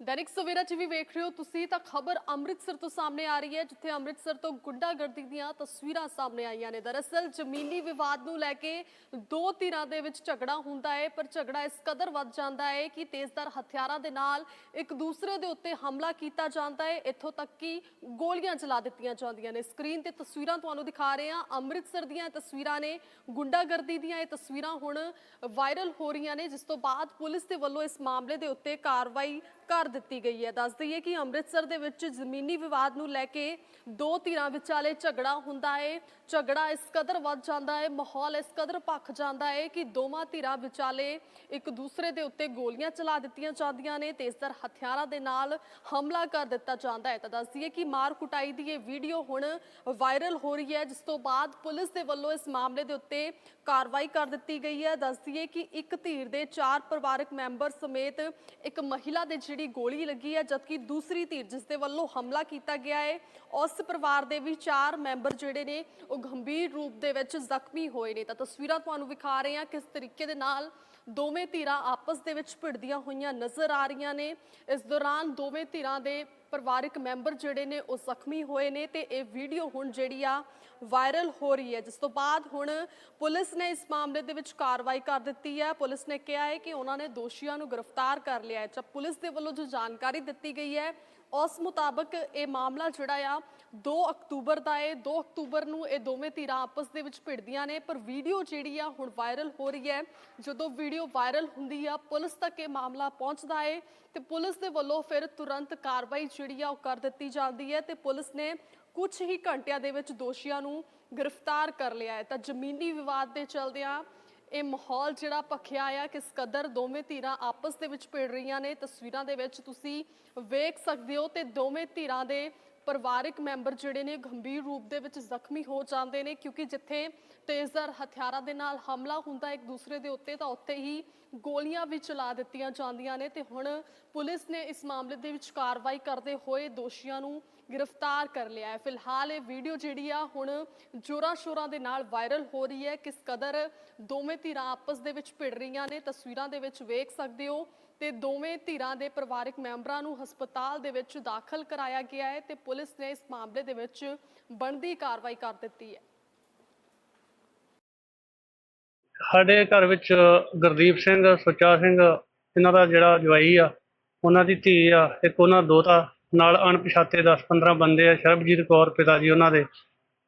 ਦੈਨਿਕ ਸਵੇਰਾ ਵੀ ਵੇਖ ਰਹੇ ਹੋ ਤੁਸੀਂ, ਤਾਂ ਖਬਰ ਅੰਮ੍ਰਿਤਸਰ ਤੋਂ ਸਾਹਮਣੇ ਆ ਰਹੀ ਹੈ, ਜਿੱਥੇ ਅੰਮ੍ਰਿਤਸਰ ਤੋਂ ਗੁੰਡਾਗਰਦੀ ਦੀਆਂ ਤਸਵੀਰਾਂ ਸਾਹਮਣੇ ਆਈਆਂ ਨੇ। ਦਰਅਸਲ ਜ਼ਮੀਨੀ ਵਿਵਾਦ ਨੂੰ ਲੈ ਕੇ ਦੋ ਧਿਰਾਂ ਦੇ ਵਿੱਚ ਝਗੜਾ ਹੁੰਦਾ ਹੈ, ਪਰ ਝਗੜਾ ਇਸ ਕਦਰ ਵੱਧ ਜਾਂਦਾ ਹੈ ਕਿ ਤੇਜ਼ਦਾਰ ਹਥਿਆਰਾਂ ਦੇ ਨਾਲ ਇੱਕ ਦੂਸਰੇ ਦੇ ਉੱਤੇ ਹਮਲਾ ਕੀਤਾ ਜਾਂਦਾ ਹੈ। ਇੱਥੋਂ ਤੱਕ ਕਿ ਗੋਲੀਆਂ ਚਲਾ ਦਿੱਤੀਆਂ ਜਾਂਦੀਆਂ ਨੇ। ਸਕਰੀਨ ਤੇ ਤਸਵੀਰਾਂ ਤੁਹਾਨੂੰ ਦਿਖਾ ਰਹੇ ਹਾਂ। ਅੰਮ੍ਰਿਤਸਰ ਦੀਆਂ ਤਸਵੀਰਾਂ ਨੇ, ਗੁੰਡਾਗਰਦੀ ਦੀਆਂ ਇਹ ਤਸਵੀਰਾਂ ਹੁਣ ਵਾਇਰਲ ਹੋ ਰਹੀਆਂ ਨੇ, ਜਿਸ ਤੋਂ ਬਾਅਦ ਪੁਲਿਸ ਦੇ ਵੱਲੋਂ ਇਸ ਮਾਮਲੇ ਦੇ ਉੱਤੇ ਕਾਰਵਾਈ ਕਰ ਦਿੱਤੀ ਗਈ ਹੈ। ਦੱਸ ਦਈਏ ਕਿ ਅੰਮ੍ਰਿਤਸਰ ਦੇ ਵਿੱਚ ਜ਼ਮੀਨੀ ਵਿਵਾਦ ਨੂੰ ਲੈ ਕੇ ਦੋ ਧਿਰਾਂ ਵਿਚਾਲੇ ਝਗੜਾ ਹੁੰਦਾ ਹੈ। ਝਗੜਾ ਇਸ ਕਦਰ ਵੱਧ ਜਾਂਦਾ ਹੈ, ਮਾਹੌਲ ਇਸ ਕਦਰ ਭਖ ਜਾਂਦਾ ਹੈ ਕਿ ਦੋਵਾਂ ਧਿਰਾਂ ਵਿਚਾਲੇ ਇੱਕ ਦੂਸਰੇ ਦੇ ਉੱਤੇ ਗੋਲੀਆਂ ਚਲਾ ਦਿੱਤੀਆਂ ਜਾਂਦੀਆਂ ਨੇ ਤੇਜ਼ਧਾਰ ਹਥਿਆਰਾਂ ਦੇ ਨਾਲ ਹਮਲਾ ਕਰ ਦਿੱਤਾ ਜਾਂਦਾ ਹੈ। ਤਾਂ ਦੱਸ ਦਈਏ ਕਿ ਮਾਰ ਕੁਟਾਈ ਦੀ ਇਹ ਵੀਡੀਓ ਹੁਣ ਵਾਇਰਲ ਹੋ ਰਹੀ ਹੈ, ਜਿਸ ਤੋਂ ਬਾਅਦ ਪੁਲਿਸ ਦੇ ਵੱਲੋਂ ਇਸ ਮਾਮਲੇ ਦੇ ਉੱਤੇ ਕਾਰਵਾਈ ਕਰ ਦਿੱਤੀ ਗਈ ਹੈ। ਦੱਸ ਦਈਏ ਕਿ ਇੱਕ ਧਿਰ ਦੇ ਚਾਰ ਪਰਿਵਾਰਕ ਮੈਂਬਰ ਸਮੇਤ ਇੱਕ ਮਹਿਲਾ ਦੇ ਜਿਹੜੀ ਗੋਲੀ ਲੱਗੀ ਹੈ, ਜਦਕਿ ਦੂਸਰੀ ਧਿਰ ਜਿਸ ਦੇ ਵੱਲੋਂ ਹਮਲਾ ਕੀਤਾ ਗਿਆ ਹੈ, ਉਸ ਪਰਿਵਾਰ ਦੇ ਵੀ ਚਾਰ ਮੈਂਬਰ ਜਿਹੜੇ ਨੇ, ਉਹ ਗੰਭੀਰ ਰੂਪ ਦੇ ਵਿੱਚ ਜ਼ਖਮੀ ਹੋਏ ਨੇ। ਤਾਂ ਤਸਵੀਰਾਂ ਤੁਹਾਨੂੰ ਵਿਖਾ ਰਹੇ ਹਾਂ ਕਿਸ ਤਰੀਕੇ ਦੇ ਨਾਲ ਦੋਵੇਂ ਧਿਰਾਂ ਆਪਸ ਦੇ ਵਿੱਚ ਭਿੜਦੀਆਂ ਹੋਈਆਂ ਨਜ਼ਰ ਆ ਰਹੀਆਂ ਨੇ। ਇਸ ਦੌਰਾਨ ਦੋਵੇਂ ਧਿਰਾਂ ਦੇ ਪਰਿਵਾਰਕ ਮੈਂਬਰ ਜਿਹੜੇ ਨੇ ਉਹ ਜ਼ਖਮੀ ਹੋਏ ਨੇ ਤੇ ਇਹ ਵੀਡੀਓ ਹੁਣ ਜਿਹੜੀ ਆ ਵਾਇਰਲ ਹੋ ਰਹੀ ਹੈ। ਜਿਸ ਤੋਂ ਬਾਅਦ ਹੁਣ ਪੁਲਿਸ ਨੇ ਇਸ ਮਾਮਲੇ ਦੇ ਵਿੱਚ ਕਾਰਵਾਈ ਕਰ ਦਿੱਤੀ ਹੈ। ਪੁਲਿਸ ਨੇ ਕਿਹਾ ਹੈ ਕਿ ਉਹਨਾਂ ਨੇ ਦੋਸ਼ੀਆਂ ਨੂੰ ਗ੍ਰਿਫਤਾਰ ਕਰ ਲਿਆ ਹੈ। ਜਦ ਪੁਲਿਸ ਦੇ ਵੱਲੋਂ ਜੋ ਜਾਣਕਾਰੀ ਦਿੱਤੀ ਗਈ ਹੈ ਉਸ ਮੁਤਾਬਕ ਇਹ ਮਾਮਲਾ ਜਿਹੜਾ ਆ 2 ਅਕਤੂਬਰ ਦਾ ਹੈ 2 ਅਕਤੂਬਰ ਨੂੰ ਇਹ ਦੋਵੇਂ ਧਿਰਾਂ ਆਪਸ ਦੇ ਵਿੱਚ ਭਿੜਦੀਆਂ ਨੇ, ਪਰ ਵੀਡੀਓ ਜਿਹੜੀ ਆ ਹੁਣ ਵਾਇਰਲ ਹੋ ਰਹੀ ਹੈ। ਜਦੋਂ ਵੀਡੀਓ ਵਾਇਰਲ ਹੁੰਦੀ ਆ, ਪੁਲਿਸ ਤੱਕ ਇਹ ਮਾਮਲਾ ਪਹੁੰਚਦਾ ਹੈ ਤੇ ਪੁਲਿਸ ਦੇ ਵੱਲੋਂ ਫਿਰ ਤੁਰੰਤ ਕਾਰਵਾਈ ਜਿਹੜੀ ਆ ਉਹ ਕਰ ਦਿੱਤੀ ਜਾਂਦੀ ਹੈ ਤੇ ਪੁਲਿਸ ਨੇ ਕੁਝ ਹੀ ਘੰਟਿਆਂ ਦੇ ਵਿੱਚ ਦੋਸ਼ੀਆਂ ਨੂੰ ਗ੍ਰਿਫਤਾਰ ਕਰ ਲਿਆ ਹੈ। ਤਾਂ ਜ਼ਮੀਨੀ ਵਿਵਾਦ ਦੇ ਚਲਦਿਆਂ ਇਹ ਮਾਹੌਲ ਜਿਹੜਾ ਭਖਿਆ ਆ ਕਿਸ ਕਦਰ ਦੋਵੇਂ ਧਿਰਾਂ ਆਪਸ ਦੇ ਵਿੱਚ ਭਿੜ ਰਹੀਆਂ ਨੇ, ਤਸਵੀਰਾਂ ਦੇ ਵਿੱਚ ਤੁਸੀਂ ਵੇਖ ਸਕਦੇ ਹੋ ਤੇ ਦੋਵੇਂ ਧਿਰਾਂ ਦੇ ਪਰਿਵਾਰਕ ਮੈਂਬਰ ਜਿਹੜੇ ਨੇ ਗੰਭੀਰ ਰੂਪ ਦੇ ਵਿੱਚ ਜ਼ਖਮੀ ਹੋ ਜਾਂਦੇ ਨੇ, ਕਿਉਂਕਿ ਜਿੱਥੇ ਤੇਜ਼ਧਾਰ ਹਥਿਆਰਾਂ ਦੇ ਨਾਲ ਹਮਲਾ ਹੁੰਦਾ ਇੱਕ ਦੂਸਰੇ ਦੇ ਉੱਤੇ, ਤਾਂ ਉੱਥੇ ਹੀ ਗੋਲੀਆਂ ਵੀ ਚਲਾ ਦਿੱਤੀਆਂ ਜਾਂਦੀਆਂ ਨੇ ਤੇ ਹੁਣ ਪੁਲਿਸ ਨੇ ਇਸ ਮਾਮਲੇ ਦੇ ਵਿੱਚ ਕਾਰਵਾਈ ਕਰਦੇ ਹੋਏ ਦੋਸ਼ੀਆਂ ਨੂੰ ਗ੍ਰਿਫਤਾਰ ਕਰ ਲਿਆ ਹੈ। ਫਿਲਹਾਲ ਇਹ ਵੀਡੀਓ ਜਿਹੜੀ ਆ ਹੁਣ ਜੋਰਾਂ ਸ਼ੋਰਾਂ ਦੇ ਨਾਲ ਵਾਇਰਲ ਹੋ ਰਹੀ ਹੈ। ਕਿਸ ਕਦਰ ਦੋਵੇਂ ਧਿਰਾਂ ਆਪਸ ਦੇ ਵਿੱਚ ਭਿੜ ਰਹੀਆਂ ਨੇ, ਤਸਵੀਰਾਂ ਦੇ ਵਿੱਚ ਵੇਖ ਸਕਦੇ ਹੋ। ਤੇ ਦੋਵੇਂ ਧਿਰਾਂ ਦੇ ਪਰਿਵਾਰਕ ਮੈਂਬਰਾਂ ਨੂੰ ਹਸਪਤਾਲ ਦੇ ਵਿੱਚ ਦਾਖਲ ਕਰਾਇਆ ਗਿਆ ਹੈ ਤੇ ਪੁਲਿਸ ਨੇ ਇਸ ਮਾਮਲੇ ਦੇ ਵਿੱਚ ਬਣਦੀ ਕਾਰਵਾਈ ਕਰ ਦਿੱਤੀ ਹੈ। ਸਾਡੇ ਘਰ ਵਿੱਚ ਗੁਰਦੀਪ ਸਿੰਘ, ਸੁੱਚਾ ਸਿੰਘ, ਇਹਨਾਂ ਦਾ ਜਿਹੜਾ ਜਵਾਈ ਆ, ਉਹਨਾਂ ਦੀ ਧੀ ਆ, ਇੱਕ ਉਹਨਾਂ ਦੋਤਾ ਨਾਲ ਅਣਪਛਾਤੇ 10-15 ਬੰਦੇ ਆ ਸ਼ਰਬਜੀਤ ਕੌਰ ਪਿਤਾ ਜੀ ਉਹਨਾਂ ਦੇ।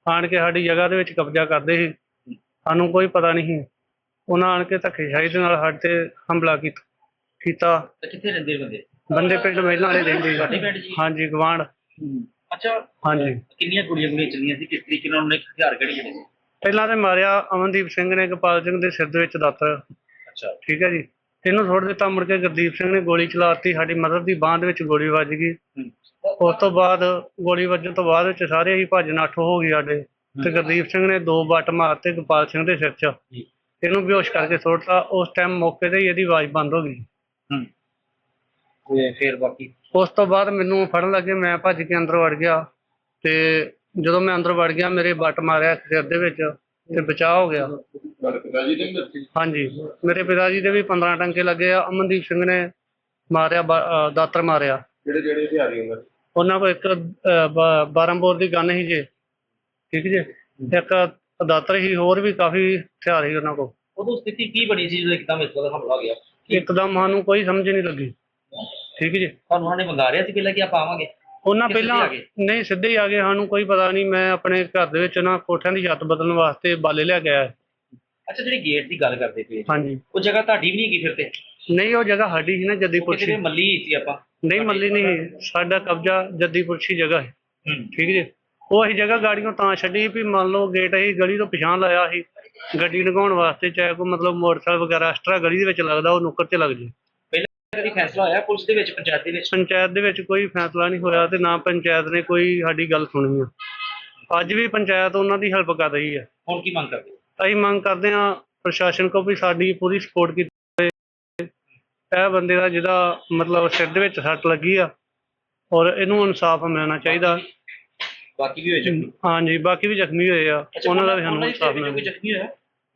ਆਣ ਕੇ ਸਾਡੀ ਜਗ੍ਹਾ ਦੇ ਵਿੱਚ ਕਬਜ਼ਾ ਕਰਦੇ ਸੀ। ਸਾਨੂੰ ਕੋਈ ਪਤਾ ਨਹੀਂ। ਉਹਨਾਂ ਆਣ ਕੇ ਧੱਕੇਸ਼ਾਹੀ ਦੇ ਨਾਲ ਸਾਡੇ ਤੇ ਹਮਲਾ ਕੀਤਾ ਕੀਤਾ। ਤੇ ਕਿੱਥੇ ਰਹਿੰਦੇ ਬੰਦੇ? ਬੰਦੇ ਪਿੰਡ ਮਹਿਲਾਂ ਵਾਲੇ ਰਹਿੰਦੇ। ਪਿੰਡ? ਹਾਂਜੀ ਗਵਾਂਢ ਅੱਛਾ। ਹਾਂਜੀ। ਕਿੰਨੀਆਂ ਕੁੜੀਆਂ ਕੁੜੀਆਂ ਚੱਲੀਆਂ ਸੀ? ਕਿਸ ਤਰੀਕੇ ਨਾਲ ਉਹਨੇ ਹਥਿਆਰ ਕਿਹੜੇ ਸੀ ਪਹਿਲਾਂ ਤੇ ਮਾਰਿਆ ਅਮਨਦੀਪ ਸਿੰਘ ਨੇ ਗੋਪਾਲ ਸਿੰਘ ਦੇ ਸਿਰ ਦੇ ਵਿੱਚ ਦਾਤਰ ਅੱਛਾ। ਠੀਕ ਹੈ ਜੀ। ਇਹਨੂੰ ਛੋੜ ਦਿੱਤਾ ਮੁੜ ਕੇ ਗੁਰਦੀਪ ਸਿੰਘ ਨੇ ਗੋਲੀ ਚਲਾਤੀ ਸਾਡੀ ਮਦਰ ਦੀ ਬਾਂਹ ਦੇ ਵਿੱਚ ਗੋਲੀ ਵੱਜ ਗਈ। ਉਸ ਤੋਂ ਬਾਅਦ ਗੋਲੀ ਵੱਜਣ ਤੋਂ ਬਾਅਦ ਵਿੱਚ ਸਾਰੇ ਹੀ ਭੱਜ ਨੱਠ ਹੋ ਗਏ ਸਾਡੇ। ਤੇ ਗੁਰਦੀਪ ਸਿੰਘ ਨੇ ਦੋ ਬੱਟ ਮਾਰਤੇ ਗੋਪਾਲ ਸਿੰਘ ਦੇ ਸਿਰ 'ਚ। ਇਹਨੂੰ ਬੇਹੋਸ਼ ਕਰਕੇ ਸੁੱਟਤਾ। ਉਸ ਟਾਈਮ ਮੌਕੇ ਤੇ ਹੀ ਇਹਦੀ ਆਵਾਜ਼ ਬੰਦ ਹੋ ਗਈ। ਹੂੰ। ਤੇ ਫਿਰ ਬਾਕੀ? ਉਸ ਤੋਂ ਬਾਅਦ ਮੈਨੂੰ ਫੜਨ ਲੱਗੇ ਮੈਂ ਭੱਜ ਕੇ ਅੰਦਰ ਵੜ ਗਿਆ। ਤੇ ਜਦੋਂ ਮੈਂ ਅੰਦਰ ਵੜ ਗਿਆ ਮੇਰੇ ਬੱਟ ਮਾਰਿਆ ਸਿਰ ਦੇ ਵਿੱਚ। ਤੇ ਬਚਾਅ ਹੋ ਗਿਆ। ਤੁਹਾਡੇ ਪਿਤਾ ਜੀ ਨੇ ਵੀ ਹਾਂਜੀ। ਮੇਰੇ ਪਿਤਾ ਜੀ ਦੇ ਵੀ 15 ਟੰਕੇ ਲੱਗੇ ਆ। ਅਮਨਦੀਪ ਸਿੰਘ ਨੇ ਮਾਰਿਆ ਬਾ- ਅਹ ਦਾਤਰ ਮਾਰਿਆ। ਜਿਹੜੇ ਜਿਹੜੇ ਹਥਿਆਰੀ ਹੁੰਦੇ ਉਹਨਾਂ ਕੋਲ ਇੱਕ 12 ਬੋਰ ਦੀ ਗਨ ਸੀ ਜੇ। ਠੀਕ ਜੇ? ਇੱਕ ਦਾਤਰ ਹੀ ਹੋਰ ਵੀ ਕਾਫੀ ਹਥਿਆਰ ਸੀ ਉਹਨਾਂ ਕੋਲ। ਉਦੋਂ ਸਥਿਤੀ ਕੀ ਬਣੀ ਸੀ ਜਦੋਂ ਇੱਕਦਮ ਇਸ ਤਰ੍ਹਾਂ ਦਾ ਹਮਲਾ ਹੋ ਗਿਆ? ਇੱਕਦਮ ਸਾਨੂੰ ਕੋਈ ਸਮਝ ਨਹੀਂ ਲੱਗੀ। ਠੀਕ ਜੇ? ਤੁਹਾਨੂੰ ਉਹਨਾਂ ਨੇ ਮੰਗਾ ਰਿਆ ਸੀ ਪਹਿਲਾਂ ਕਿ ਆਪਾਂ ਆਵਾਂਗੇ? ਉਹਨਾਂ ਪਹਿਲਾਂ? ਨਹੀਂ ਸਿੱਧੇ ਹੀ ਆ ਗਏ। ਸਾਨੂੰ ਕੋਈ ਪਤਾ ਨਹੀਂ ਮੈਂ ਆਪਣੇ ਘਰ ਦੇ ਵਿੱਚ ਨਾ ਕੋਠਿਆਂ ਦੀ ਛੱਤ ਬਦਲਣ ਵਾਸਤੇ ਬਾਲੇ ਲਿਆ ਗਿਆ ਅੱਛਾ ਜਿਹੜੀ ਗੇਟ ਦੀ ਗੱਲ ਕਰਦੇ ਪਏ ਹਾਂਜੀ। ਉਹ ਜਗ੍ਹਾ ਤੁਹਾਡੀ ਵੀ ਨਹੀਂ ਹੈਗੀ ਫਿਰ ਤੇ? ਨਹੀਂ ਉਹ ਜਗ੍ਹਾ ਸਾਡੀ ਸੀ ਨਾ ਜੱਦੀਪੁਰ ਕਿਤੇ ਸੀ ਮੱਲੀ ਹੀ ਸੀ ਆਪਾਂ? ਨਹੀਂ ਮੱਲੀ ਨਹੀਂ। ਸਾਡਾ ਕਬਜ਼ਾ ਜੱਦੀਪੁਰ ਸੀ ਜਗ੍ਹਾ ਹੈ ਹੂੰ। ਠੀਕ ਜੀ? ਉਹ ਅਸੀਂ ਜਗ੍ਹਾ ਗਾੜੀਆਂ ਤਾਂ ਛੱਡੀ ਵੀ ਮੰਨ ਲਓ ਗੇਟ ਅਸੀਂ ਗਲੀ ਤੋਂ ਪਛਾਣ ਲਾਇਆ ਸੀ। ਗੱਡੀ ਲਗਾਉਣ ਵਾਸਤੇ ਚਾਹੇ ਕੋਈ ਮਤਲਬ ਮੋਟਰਸਾਈਕਲ ਵਗੈਰਾ ਐਕਸਟਰਾ ਗਲੀ ਦੇ ਵਿੱਚ ਲੱਗਦਾ ਉਹ ਨੁੱਕਰ 'ਚ ਲੱਗ ਜੇ। ਕਦੀ ਫੈਸਲਾ ਹੋਇਆ? ਪੁਲਿਸ ਦੇ ਵਿੱਚ ਪੰਚਾਇਤ ਦੇ ਵਿੱਚ? ਪੰਚਾਇਤ ਦੇ ਵਿੱਚ ਕੋਈ ਫੈਸਲਾ ਨਹੀਂ ਹੋਇਆ ਤੇ ਨਾ ਪੰਚਾਇਤ ਨੇ ਕੋਈ ਸਾਡੀ ਗੱਲ ਸੁਣੀ ਆ। ਅੱਜ ਵੀ ਪੰਚਾਇਤ ਉਹਨਾਂ ਦੀ ਹੈਲਪ ਕਰ ਰਹੀ ਹੈ ਹੁਣ ਕੀ ਮੰਗ ਕਰਦੇ? ਅਸੀਂ ਮੰਗ ਕਰਦੇ ਹਾਂ ਪ੍ਰਸ਼ਾਸਨ ਕੋਲ ਵੀ ਸਾਡੀ ਪੂਰੀ ਸਪੋਰਟ ਕੀਤੀ ਇਹ ਬੰਦੇ ਦਾ ਜਿਹਦਾ ਮਤਲਬ ਸਿਰ ਦੇ ਵਿੱਚ ਸੱਟ ਲੱਗੀ ਆ ਔਰ ਇਹਨੂੰ ਇਨਸਾਫ ਮਿਲਣਾ ਚਾਹੀਦਾ। ਬਾਕੀ ਵੀ ਹੋਏ ਜ਼ਖਮੀ? ਹਾਂਜੀ ਬਾਕੀ ਵੀ ਜ਼ਖਮੀ ਹੋਏ ਆ। ਉਹਨਾਂ ਦਾ ਵੀ ਸਾਨੂੰ ਇਨਸਾਫ ਮਿਲਣਾ। ਜ਼ਖਮੀ ਹੋਇਆ?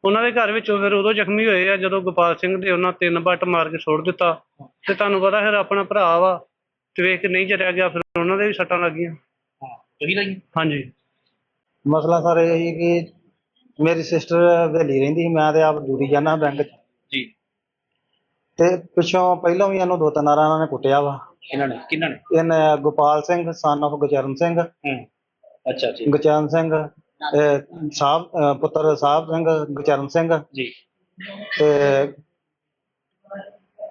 ਉਹਨਾਂ ਦੇ ਘਰ ਵਿੱਚੋਂ ਫਿਰ ਉਦੋਂ ਜ਼ਖਮੀ ਹੋਏ ਆ ਜਦੋਂ ਗੋਪਾਲ ਸਿੰਘ ਦੇ ਉਹਨਾਂ ਤਿੰਨ ਬੱਟ ਮਾਰ ਕੇ ਸੁੱਟ ਦਿੱਤਾ। ਤੇ ਤੁਹਾਨੂੰ ਪਤਾ ਫਿਰ ਆਪਣਾ ਭਰਾ ਵਾ ਤੇ ਵੇਖ ਕੇ ਨਹੀਂ ਚੜਿਆ ਗਿਆ ਫਿਰ ਉਹਨਾਂ ਦੇ ਵੀ ਸੱਟਾਂ ਲੱਗੀਆਂ। ਹਾਂ ਤੁਸੀਂ ਲਈ ਹਾਂਜੀ। ਮਸਲਾ ਸਰ ਇਹ ਕਿ ਮੇਰੀ ਸਿਸਟਰ ਹਵੇਲੀ ਰਹਿੰਦੀ ਸੀ ਮੈਂ ਤੇ ਆਪ ਡਿਊਟੀ ਜਾਂਦਾ ਬੈਂਕ 'ਚ। ਜੀ। ਤੇ ਪਿੱਛੋਂ ਪਹਿਲਾਂ ਵੀ ਇਹਨੂੰ ਦੋ ਤਿੰਨ ਵਾਰਾਂ ਇਹਨਾਂ ਨੇ ਕੁੱਟਿਆ ਵਾ। ਇਹਨਾਂ ਨੇ? ਕਿੰਨਾਂ ਨੇ? ਇਹਨੇ ਗੋਪਾਲ ਸਿੰਘ ਸਨ of ਗੁਰਚਰਨ ਸਿੰਘ ਹੂੰ। ਅੱਛਾ ਜੀ। ਗੁਰਚਰਨ ਸਿੰਘ ਸਾਹਿਬ ਅਹ ਪੁੱਤਰ ਸਾਹਿਬ ਸਿੰਘ ਗੁਰਚਰਨ ਸਿੰਘ। ਜੀ। ਤੇ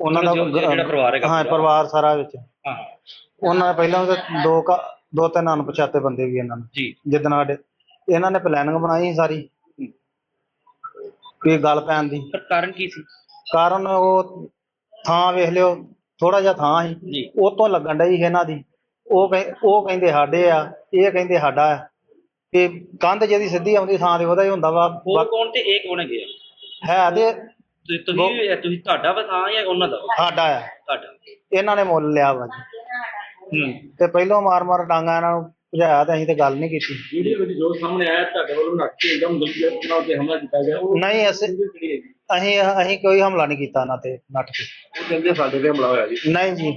ਉਹਨਾਂ ਦਾ ਜਿਹੜਾ ਪਰਿਵਾਰ ਹੈਗਾ ਹਾਂ ਪੂਰਾ। ਪਰਿਵਾਰ ਸਾਰਾ ਵਿੱਚ। ਹਾਂ। ਉਹਨਾਂ ਨੇ ਪਹਿਲਾਂ ਤਾਂ ਦੋ ਦੋ ਤਿੰਨ ਅਣਪਛਾਤੇ ਬੰਦੇ ਵੀ ਇਹਨਾਂ ਨੇ। ਜੀ। ਜਿੱਦਣ ਸਾਡੇ ਇਹਨਾਂ ਨੇ ਪਲੈਨਿੰਗ ਬਣਾਈ ਸੀ ਸਾਰੀ। ਕਿ ਗੱਲ ਪੈਣ ਦੀ। ਪਰ ਕਾਰਨ ਕੀ ਸੀ? ਕਾਰਨ ਉਹ ਥਾਂ ਵੇਖ ਲਿਓ ਥੋੜਾ ਜਿਹਾ ਥਾਂ ਸੀ। ਜੀ। ਉਹ ਤੋਂ ਲੱਗਣ ਡਈ ਸੀ ਇਹਨਾਂ ਦੀ। ਉਹ ਕਹਿ- ਉਹ ਕਹਿੰਦੇ ਸਾਡੇ ਆ ਇਹ ਕਹਿੰਦੇ ਸਾਡਾ ਆ। ਕਿ ਕੰਧ ਜਿਹਦੀ ਸਿੱਧੀ ਆਉਂਦੀ ਥਾਂ ਤੇ ਉਹਦਾ ਹੀ ਹੁੰਦਾ ਵਾ। ਬਾ- ਕੌਣ ਤੇ ਇਹ ਕੌਣ ਹੈਗੇ ਆ? ਹੈ ਤੇ ਤੁਸੀਂ ਤੁਸੀਂ ਤੁਹਾਡਾ ਵਾ ਥਾਂ ਜਾਂ ਉਹਨਾਂ ਦਾ ਵਾ? ਸਾਡਾ ਆ। ਤੁਹਾਡਾ। ਇਹਨਾਂ ਨੇ ਮੁੱਲ ਲਿਆ ਵਾ ਜੀ। ਹੂੰ। ਤੇ ਪਹਿਲੋਂ ਮਾਰ ਮਾਰ ਡਾਂਗਾ ਇਹਨਾਂ ਨੂੰ ਭਜਾਇਆ ਤੇ ਅਸੀਂ ਤੇ ਗੱਲ ਨਹੀਂ ਕੀਤੀ। ਵੀਡੀਓ ਵਿੱਚ ਜੋ ਸਾਹਮਣੇ ਆਇਆ ਤੁਹਾਡੇ ਵੱਲੋਂ ਨੱਕ ਕੇ ਇੱਕਦਮ ਗਲਤ ਨਾਲ ਤੇ ਹਮਲਾ ਕੀਤਾ ਗਿਆ। ਉਹ ਨਹੀਂ ਅਸੀਂ ਕਿਹੜੀ ਅਸੀਂ ਅਸੀਂ ਕੋਈ ਹਮਲਾ ਨਹੀਂ ਕੀਤਾ ਇਹਨਾਂ ਤੇ ਨੱਠ ਕੇ ਉਹ ਕਹਿੰਦੇ ਸਾਡੇ ਤੇ ਹਮਲਾ ਹੋਇਆ ਜੀ। ਨਹੀਂ ਜੀ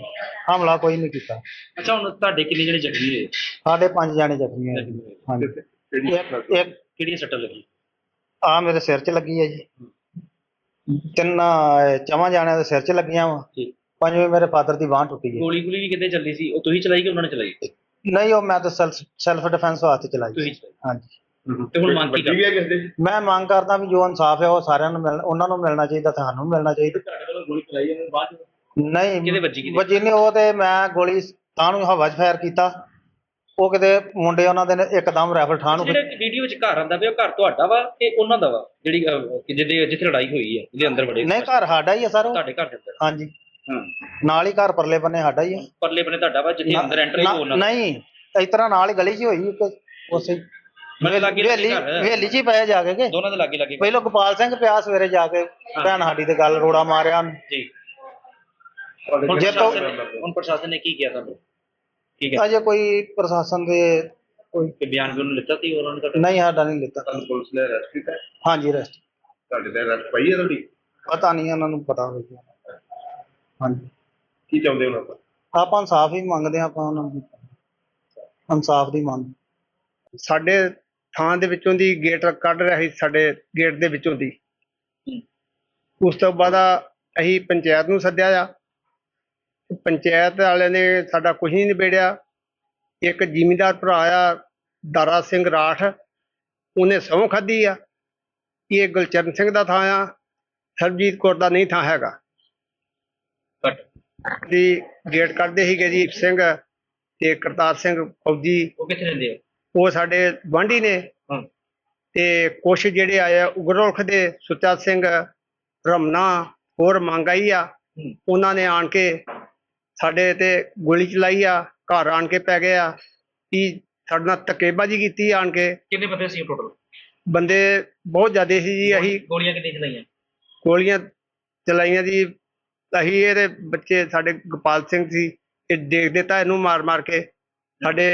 ਹਮਲਾ ਕੋਈ ਨਹੀਂ ਕੀਤਾ। ਅੱਛਾ ਹੁਣ ਤੁਹਾਡੇ ਕਿੰਨੇ ਜਿਹੜੇ ਜ਼ਖਮੀ ਹੋਏ? ਸਾਡੇ ਪੰਜ ਜਾਣੇ ਜ਼ਖਮੀ ਹੋਏ। ਜੀ ਹਾਂਜੀ। ਕਿਹੜੀ ਇੱਕ ਇੱਕ ਕਿਹੜੀਆਂ ਸੱਟਾਂ ਲੱਗੀਆਂ? ਆ ਮੇਰੇ ਸਿਰ 'ਚ ਲੱਗੀ ਹੈ ਜੀ। ਤਿੰਨ ਚਵਾਂ ਜਾਣਿਆਂ ਦੇ ਸਿਰ 'ਚ ਲੱਗੀਆਂ ਵਾ। ਜੀ। ਪੰਜਵੇਂ ਮੇਰੇ ਫਾਦਰ ਦੀ ਬਾਂਹ ਟੁੱਟੀ ਹੈ ਗੋਲੀ ਗੋਲੀ ਵੀ ਕਿੱਥੇ ਚੱਲੀ ਸੀ? ਉਹ ਤੁਸੀਂ ਚਲਾਈ ਕਿ ਉਹਨਾਂ ਨੇ ਚਲਾਈ? ਨਹੀਂ ਉਹ ਮੈਂ ਤਾਂ ਸੈਲਫ ਡਿਫੈਂਸ ਵਾਸਤੇ ਚਲਾਈ ਤੁਸੀਂ ਹਾਂਜੀ। ਤੇ ਹੁਣ ਮੰਗ ਕੀ ਵੱਜੀ ਵੀ ਹੈ ਕਿਸੇ ਦੇ? ਮੈਂ ਮੰਗ ਕਰਦਾ ਵੀ ਜੋ ਇਨਸਾਫ ਹੈ ਉਹ ਸਾਰਿਆਂ ਨੂੰ ਮਿਲ ਉਹਨਾਂ ਨੂੰ ਮਿਲਣਾ ਚਾਹੀਦਾ ਤੇ ਸਾਨੂੰ ਮਿਲਣਾ ਚਾਹੀਦਾ। ਤੁਹਾਡੇ ਵੱਲੋਂ ਗੋਲੀ ਚਲਾਈ ਜਾਂਦੀ ਬਾਅਦ ਚ? ਨਹੀਂ ਵੱਜੀ ਕਿਹਦੇ? ਵੱਜੀ ਨਹੀਂ ਉਹ ਤੇ ਮੈਂ ਗੋਲੀ ਤਾਂ ਨੂੰ ਹਵਾ 'ਚ ਫਾਇਰ ਕੀਤਾ। ਉਹ ਕਿਤੇ ਮੁੰਡੇ ਉਹਨਾਂ ਦੇ ਨੇ ਇੱਕਦਮ ਰਾਈਫਲ ਠਾਹ ਨੂੰ ਜਿਹੜੇ ਵੀਡੀਓ ਵਿੱਚ ਘਰ ਆਂਦਾ ਪਿਆ ਉਹ ਘਰ ਤੁਹਾਡਾ ਵਾ ਕਿ ਉਹਨਾਂ ਦਾ ਵਾ? ਜਿਹੜੀ ਅਹ, ਕਿ ਜਿਹਦੇ ਜਿੱਥੇ ਲੜਾਈ ਹੋਈ ਹੈ ਜਿਹਦੇ ਅੰਦਰ ਵੜੇ ਨਹੀਂ ਘਰ ਸਾਡਾ ਹੀ ਆ ਸਰ ਉਹ। ਤੁਹਾਡੇ ਘਰ ਦੇ ਅੰਦਰ? ਹਾਂਜੀ। ਨਾਲ ਹੀ ਘਰ ਪਰਲੇ ਬੰਨੇ ਸਾਡਾ ਹੀ ਆ। ਪਰਲੇ ਬਨੇ ਤੁਹਾਡਾ ਵਾ ਜਿੱਥੇ ਅੰਦਰ ਐਂਟਰ ਹੀ ਨਾ- ਨਹੀਂ ਇਸ ਤਰ੍ਹਾਂ ਨਾਲ ਹੀ ਗਲੀ 'ਚ ਹੋਈ ਇੱਕ ਉਸੇ ਮਤਲਬ ਲਾਗੇ ਹਵੇਲੀ ਘਰ। ਹੈ। ਹਵੇਲੀ 'ਚ ਹੀ ਪਏ ਜਾ ਕੇ ਕਿ? ਦੋਨਾਂ ਦੇ ਲਾਗੇ ਲਾਗੇ ਪਹਿਲਾਂ ਗੋਪਾਲ ਸਿੰਘ ਪਿਆ ਸਵੇਰੇ ਜਾ ਕੇ ਭੈਣ ਸਾਡੀ ਤੇ ਗੱਲ ਰੋੜਾ ਮਾਰਿਆ ਉਹਨੇ। ਜੀ। ਹੁਣ ਜੇ ਤੋਂ- ਪ੍ਰਸ਼ਾਸਨ ਨੇ- ਹੁਣ ਪ੍ਰਸ਼ਾਸਨ ਨੇ ਕੀ ਕੀਤਾ ਤੁਹਾਨੂੰ? ਠੀਕ ਹੈ ਅਜੇ ਕੋਈ ਪ੍ਰਸ਼ਾਸਨ ਦੇ ਕੋਈ ਕਿ ਬਿਆਨ ਵੀ ਉਹਨੂੰ ਲਿੱਤਾ ਸੀ ਉਹਨਾਂ ਨੇ ਤੁਹਾਡਾ ਨਹੀਂ ਸਾਡਾ ਨਹੀਂ ਲਿੱਤਾ। ਤੁਹਾਨੂੰ ਪੁਲਿਸ ਨੇ ਅਰੈਸਟ ਕੀਤਾ? ਹੈ? ਹਾਂਜੀ ਰੈਸਟ ਤੁਹਾਡੇ ਤੇ ਅਰੈਸਟ ਪਈ ਹੈ ਤੁਹਾਡੀ? ਪਤਾ ਨਹੀਂ ਉਹਨਾਂ ਨੂੰ ਪਤਾ ਹੋਵੇਗਾ ਹਾਂਜੀ। ਕੀ ਚਾਹੁੰਦੇ ਹੋ ਆਪਾਂ? ਆਪਾਂ ਇਨਸਾਫ ਹੀ ਮੰਗਦੇ ਹਾਂ ਆਪਾਂ ਉਹਨਾਂ ਨੂੰ ਇਨਸਾਫ ਦੀ ਮੰਗ। ਸਾਡੇ ਥਾਂ ਦੇ ਵਿੱਚੋਂ ਦੀ ਗੇਟ ਕੱਢ ਰਿਹਾ ਸੀ ਸਾਡੇ ਗੇਟ ਦੇ ਵਿੱਚੋਂ ਦੀ। ਉਸ ਤੋਂ ਬਾਅਦ ਅਸੀਂ ਪੰਚਾਇਤ ਨੂੰ ਸੱਦਿਆ ਆ। ਪੰਚਾਇਤ ਵਾਲਿਆਂ ਨੇ ਸਾਡਾ ਕੁਝ ਨਹੀਂ ਨਿਬੇੜਿਆ ਇੱਕ ਜ਼ਿਮੀਂਦਾਰ ਭਰਾ ਆ ਦਾਰਾ ਸਿੰਘ ਰਾਠ ਉਹਨੇ ਸਹੁੰ ਖਾਧੀ ਆ। ਇਹ ਗੁਲਚਰਨ ਸਿੰਘ ਦਾ ਥਾਂ ਆ। ਸਰਬਜੀਤ ਕੌਰ ਦਾ ਨਹੀਂ ਥਾਂ ਹੈਗਾ। ਦੀ ਗੇਟ ਕੱਢਦੇ ਸੀਗੇ ਜੀ ਸਿੰਘ ਤੇ ਕਰਤਾਰ ਸਿੰਘ ਫੌਜੀ। ਉਹ ਕਿੱਥੇ ਰਹਿੰਦੇ ਆ? ਉਹ ਸਾਡੇ ਗੁਆਂਢੀ ਨੇ। ਹਾਂ। ਤੇ ਕੁਛ ਜਿਹੜੇ ਆਏ ਆ ਉਗਰੋਖ ਦੇ ਸੁੱਚਾ ਸਿੰਘ ਰਮਨਾ ਹੋਰ ਮੰਗਾਈ ਆ ਹੂੰ। ਉਹਨਾਂ ਨੇ ਆਣ ਕੇ ਸਾਡੇ ਤੇ ਗੋਲੀ ਚਲਾਈ ਆ ਘਰ ਆਣ ਕੇ ਪੈ ਗਏ ਆ। ਕਿ ਸਾਡੇ ਨਾਲ ਧੱਕੇਬਾਜ਼ੀ ਕੀਤੀ ਆਣ ਕੇ। ਕਿੰਨੇ ਬੰਦੇ ਸੀ ਟੋਟਲ ਬੰਦੇ ਬਹੁਤ ਜ਼ਿਆਦੇ ਸੀ ਜੀ ਅਸੀਂ ਗੋਲੀਆਂ ਕਿੰਨੇ ਚਲਾਈਆਂ? ਗੋਲੀਆਂ ਚਲਾਈਆਂ ਜੀ ਅਸੀਂ ਇਹਦੇ ਬੱਚੇ ਸਾਡੇ ਗੋਪਾਲ ਸਿੰਘ ਸੀ, ਇਹ ਦੇਖ ਦਿੱਤਾ ਇਹਨੂੰ ਮਾਰ ਮਾਰ ਕੇ ਸਾਡੇ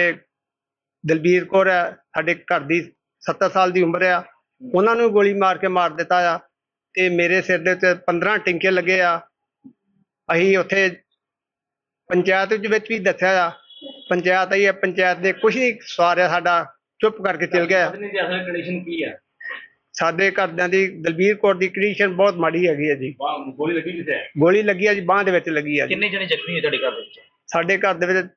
ਦਲਬੀਰ ਕੌਰ ਹੈ ਸਾਡੇ ਘਰ ਦੀ 70 ਸਾਲ ਦੀ ਉਮਰ ਆ, ਉਹਨਾਂ ਨੂੰ ਗੋਲੀ ਮਾਰ ਕੇ ਮਾਰ ਦਿੱਤਾ ਆ ਤੇ ਮੇਰੇ ਸਿਰ ਦੇ ਉੱਤੇ 15 ਟਿੰਕੇ ਲੱਗੇ ਆ। ਅਸੀਂ ਉੱਥੇ ਪੰਚਾਇਤ ਵਿੱਚ ਵੀ ਦੱਸਿਆ ਆ, ਪੰਚਾਇਤ ਆਈ ਹੈ ਪੰਚਾਇਤ ਨੇ ਕੁਝ ਨਹੀਂ ਸਵਾਰਿਆ ਸਾਡਾ, ਚੁੱਪ ਕਰਕੇ ਚਲ ਗਿਆ। ਕੰਡੀਸ਼ਨ ਕੀ ਆ। ਸਾਡੇ ਘਰਦਿਆਂ ਦੀ ਦਲਬੀਰ ਕੌਰ ਦੀ ਕੰਡੀਸ਼ਨ ਬਹੁਤ ਮਾੜੀ ਹੈਗੀ ਹੈ ਜੀ। ਬਾਹ ਗੋਲੀ ਲੱਗੀ ਕਿੱਥੇ? ਹੈ ਗੋਲੀ ਲੱਗੀ ਆ ਜੀ ਬਾਹ ਦੇ ਵਿੱਚ ਲੱਗੀ ਆ ਜੀ। ਕਿੰਨੇ ਜਣੇ ਜ਼ਖਮੀ ਹੋਏ ਤੁਹਾਡੇ ਘਰ ਦੇ ਵਿੱਚ? ਸਾਡੇ ਘਰ ਦੇ ਵਿੱਚ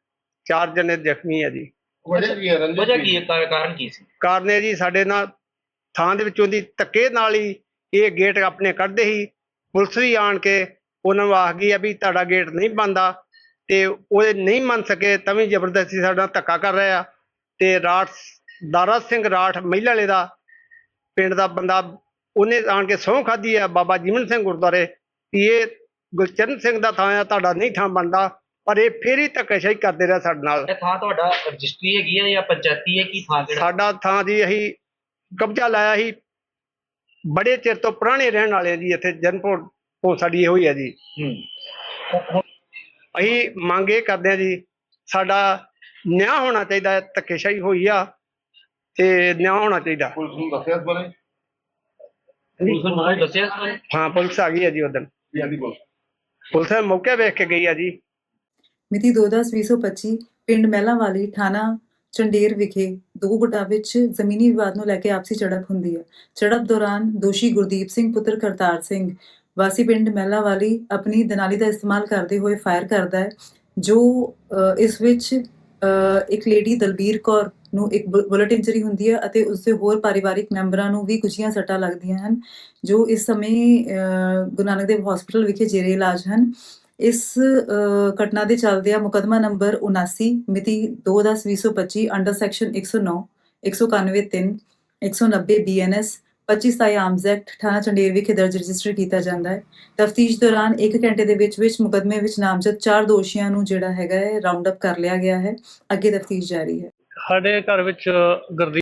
ਚਾਰ ਜਣੇ ਜ਼ਖਮੀ ਆ ਜੀ। ਵਜ੍ਹਾ ਕੀ ਹੈ ਰੰਜਿਸ਼ ਵਜ੍ਹਾ ਕੀ ਹੈ? ਕਾ- ਕਾਰਨ ਕੀ ਸੀ? ਕਾਰਨ ਇਹ ਜੀ ਸਾਡੇ ਨਾਲ ਥਾਂ ਦੇ ਵਿੱਚੋਂ ਦੀ ਧੱਕੇ ਨਾਲ ਹੀ ਇਹ ਗੇਟ ਆਪਣੇ ਕੱਢਦੇ ਸੀ। ਪੁਲਿਸ ਵੀ ਆਣ ਕੇ ਉਹਨਾਂ ਨੂੰ ਆਖ ਗਈ ਆ ਵੀ ਤੁਹਾਡਾ ਗੇਟ ਨਹੀਂ ਬੰਦਾ ਤੇ ਉਹ ਨਹੀਂ ਮੰਨ ਸਕੇ ਤਾਂ ਵੀ ਜ਼ਬਰਦਸਤੀ ਸਾਡਾ ਧੱਕਾ ਕਰ ਰਹੇ ਆ। ਤੇ ਰਾਠ ਦਾਰਾ ਸਿੰਘ ਰਾਠ ਮਹਿਲਾ ਵਾਲੇ ਦਾ ਪਿੰਡ ਦਾ ਬੰਦਾ ਉਹਨੇ ਆਣ ਕੇ ਸਹੁੰ ਖਾਧੀ ਆ ਬਾਬਾ ਜੀਵਨ ਸਿੰਘ ਗੁਰਦੁਆਰੇ ਇਹ ਗੁਲਚਰਨ ਸਿੰਘ ਦਾ ਥਾਂ ਆ ਤੁਹਾਡਾ ਨਹੀਂ ਥਾਂ ਬੰਦਾ ਪਰ ਇਹ ਫੇਰ ਹੀ ਧੱਕੇਸ਼ਾਹੀ ਕਰਦੇ ਰਹੇ ਸਾਡੇ ਨਾਲ। ਇਹ ਥਾਂ ਤੁਹਾਡਾ ਰਜਿਸਟਰੀ ਹੈਗੀ ਹੈ ਜਾਂ ਪੰਚਾਇਤੀ ਹੈ ਕੀ ਥਾਂ ਕਿਹੜਾ? ਸਾਡਾ ਥਾਂ ਜੀ ਅਸੀਂ ਕਬਜ਼ਾ ਲਾਇਆ ਸੀ ਬੜੇ ਚਿਰ ਤੋਂ ਪੁਰਾਣੇ ਰਹਿਣ ਵਾਲੇ ਆ ਜੀ ਇੱਥੇ ਜਨਪੁਰ ਤੋਂ ਸਾਡੀ ਇਹੋ ਹੀ ਹੈ ਜੀ। ਹੂੰ। ਅਸੀਂ ਮੰਗ ਇਹ ਕਰਦੇ ਆ ਜੀ ਸਾਡਾ ਨਿਆਂ ਹੋਣਾ ਚਾਹੀਦਾ ਹੈ ਧੱਕੇਸ਼ਾਹੀ ਹੋਈ ਆ ਤੇ ਨਿਆਂ ਹੋਣਾ ਚਾਹੀਦਾ। ਪੁਲਿਸ ਨੂੰ ਦੱਸਿਆ ਇਸ ਬਾਰੇ? ਪੁਲਿਸ ਨੂੰ ਤੁਹਾਨੂੰ ਦੱਸਿਆ ਇਸ ਬਾਰੇ? ਹਾਂ ਪੁਲਿਸ ਆ ਗਈ ਹੈ ਜੀ ਉਦੋਂ ਆਂਦੀ ਪੁਲਿਸ? ਪੁਲਿਸ ਮੌਕੇ ਵੇਖ ਕੇ ਗਈ ਆ ਜੀ। ਮਿਤੀ 2/10/2025 ਪਿੰਡ ਮਹਿਲਾਂਵਾਲੀ ਥਾਣਾ ਚੰਡੇਰ ਵਿਖੇ ਦੋ ਗੁੱਟਾਂ ਵਿੱਚ ਜ਼ਮੀਨੀ ਵਿਵਾਦ ਨੂੰ ਲੈ ਕੇ ਆਪਸੀ ਝੜਪ ਹੁੰਦੀ ਹੈ। ਝੜਪ ਦੌਰਾਨ ਦੋਸ਼ੀ ਗੁਰਦੀਪ ਸਿੰਘ ਪੁੱਤਰ ਕਰਤਾਰ ਸਿੰਘ। ਵਾਸੀ ਪਿੰਡ ਮਹਿਲਾਂਵਾਲੀ ਆਪਣੀ ਦਨਾਲੀ ਦਾ ਇਸਤੇਮਾਲ ਕਰਦੇ ਹੋਏ ਫਾਇਰ ਕਰਦਾ ਹੈ ਜੋ ਇਸ ਵਿੱਚ ਇੱਕ ਲੇਡੀ ਦਲਬੀਰ ਕੌਰ ਨੂੰ ਇੱਕ ਬੁ- ਬੁਲਟ ਇੰਜਰੀ ਹੁੰਦੀ ਹੈ ਅਤੇ ਉਸਦੇ ਹੋਰ ਪਰਿਵਾਰਿਕ ਮੈਂਬਰਾਂ ਨੂੰ ਵੀ ਕੁਝੀਆਂ ਸੱਟਾਂ ਲੱਗਦੀਆਂ ਹਨ, ਜੋ ਇਸ ਸਮੇਂ ਗੁਰੂ ਨਾਨਕ ਦੇਵ ਹਸਪੀਟਲ ਵਿਖੇ ਜੇਰੇ ਇਲਾਜ ਹਨ। ਇਸ ਘਟਨਾ ਦੇ ਚੱਲਦਿਆਂ ਮੁਕਦਮਾ ਨੰਬਰ 79 ਮਿਤੀ 2/10/2025 ਅੰਡਰ ਸੈਕਸ਼ਨ 109 191 3 190 ਬੀਐਨਐਸ 25 ਸਾਈ ਆਰਮਜ਼ ਐਕਟ, ਥਾਣਾ ਚੰਡੇਰ ਵਿਖੇ ਦਰਜ ਰਜਿਸਟਰ ਕੀਤਾ ਜਾਂਦਾ ਹੈ। ਤਫਤੀਸ਼ ਦੌਰਾਨ 1 ਘੰਟੇ ਦੇ ਵਿੱਚ ਵਿੱਚ ਮੁਕਦਮੇ ਵਿੱਚ ਨਾਮਜ਼ਦ ਚਾਰ ਦੋਸ਼ੀਆਂ ਨੂੰ ਜਿਹੜਾ ਹੈਗਾ ਹੈ ਰਾਉਂਡ ਅਪ ਕਰ ਲਿਆ ਗਿਆ ਹੈ। ਅੱਗੇ ਤਫਤੀਸ਼ ਜਾਰੀ ਹੈ। ਸਾਡੇ ਘਰ ਵਿੱਚ ਗੁਰਦੀਪ